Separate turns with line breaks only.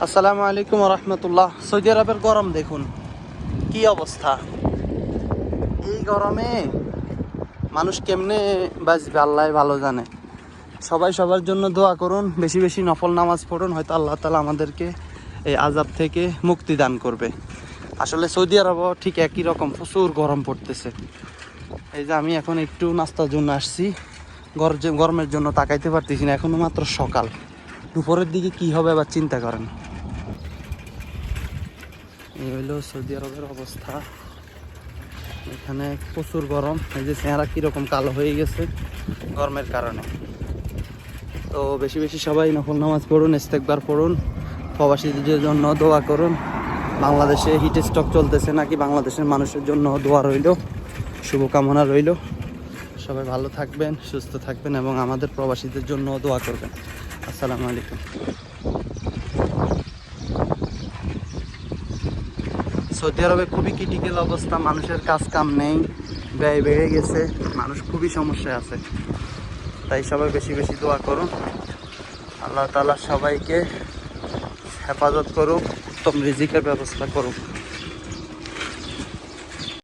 আসসালামু আলাইকুম রহমতুল্লাহ। সৌদি আরবের গরম দেখুন। কি অবস্থা? এই গরমে মানুষ কেমনে বাঁচবে আল্লাহ ভালো জানে। সবাই সবার জন্য দোয়া করুন, বেশি বেশি নফল নামাজ পড়ুন, হয়তো আল্লাহ তালা আমাদেরকে এই আজাব থেকে মুক্তি দান করবে। আসলে সৌদি আরবও ঠিক একই রকম প্রচুর গরম পড়তেছে। এই যে আমি এখন একটু নাস্তার জন্য আসছি। গর- গরমের জন্য তাকাইতে পারতেছি না, এখনও মাত্র সকাল। দুপুরের দিকে কি হবে আবার চিন্তা করেন। এই সৌদি আরবের অবস্থা। এখানে প্রচুর গরম। এই যে চেহারা কীরকম কালো হয়ে গেছে গরমের কারণে। তো বেশি বেশি সবাই নফল নামাজ পড়ুন, ইস্তেকবার পড়ুন, প্রবাসীদের জন্য দোয়া করুন। বাংলাদেশে হিট স্টক চলতেছে নাকি বাংলাদেশের মানুষের জন্য দোয়া রইল, শুভকামনা রইল। সবাই ভালো থাকবেন, সুস্থ থাকবেন এবং আমাদের প্রবাসীদের জন্য দোয়া করবেন। আসসালামু আলাইকুম। সৌদি আরবে খুবই ক্রিটিক্যাল অবস্থা, মানুষের কাজ কাম নেই, ব্যয় বেড়ে গেছে, মানুষ খুবই সমস্যায় আছে। তাই সবাই বেশি বেশি দোয়া করুন। আল্লাহ তালা সবাইকে হেফাজত করুক, উত্তম রিজিকের ব্যবস্থা করুক।